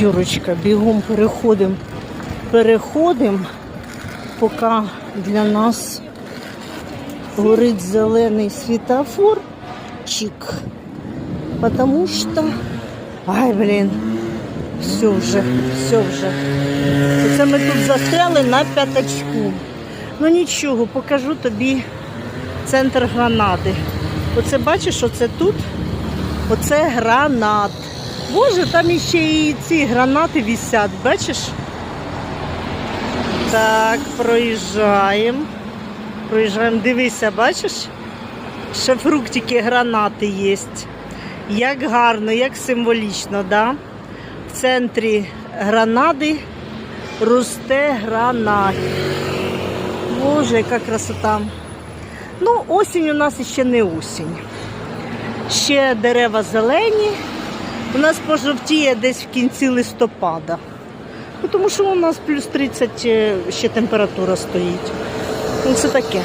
Юрочка, бігом переходимо. Переходимо, поки для нас горить зелений світофор. Чик. Потому что... Ай, блін. Все вже, все вже. Це ми тут застряли на п'ятачку. Ну нічого, покажу тобі центр гранади. Оце бачиш, оце тут, оце гранат. Боже, там іще і ці гранати висять, бачиш? Так, проїжджаємо. Проїжджаємо, дивися, бачиш? Ще фруктики, гранати є. Як гарно, як символічно, да? В центрі гранади росте гранат. Боже, яка красота. Ну, осінь у нас ще не осінь. Ще дерева зелені. У нас пожовтіє десь в кінці листопада. Ну, тому що у нас плюс 30 е, ще температура стоїть. Ну, це таке.